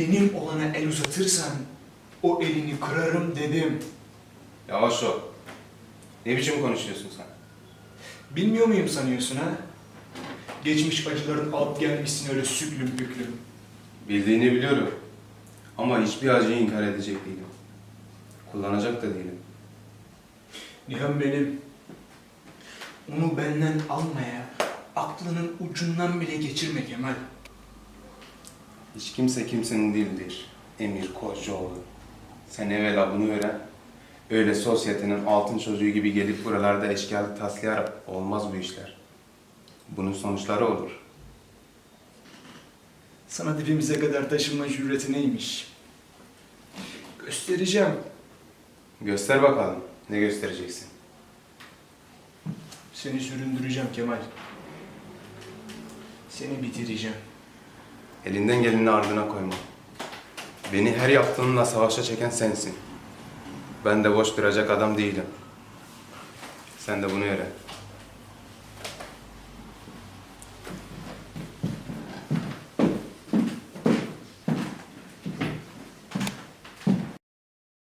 benim olana el uzatırsan o elini kırarım dedim. Yavaş ol. Ne biçim konuşuyorsun sen? Bilmiyor muyum sanıyorsun ha? Geçmiş acıların alt gelmişsin öyle süklüm püklüm. Bildiğini biliyorum. Ama hiçbir acıyı inkar edecek değilim. Kullanacak da değilim. Nihan benim. Onu benden almaya aklının ucundan bile geçirme Kemal. Hiç kimse kimsenin değildir. Emir Koçoğlu. Sen evvela bunu öğren. Öyle sosyetenin altın çocuğu gibi gelip buralarda eşkıyalık taslayarak olmaz bu işler. Bunun sonuçları olur. Sana dibimize kadar taşınma cüreti neymiş? Göstereceğim. Göster bakalım. Ne göstereceksin? Seni süründüreceğim Kemal. Seni bitireceğim. Elinden geleni ardına koyma. Beni her yaptığınla savaşa çeken sensin. Ben de boş duracak adam değilim. Sen de bunu öğren.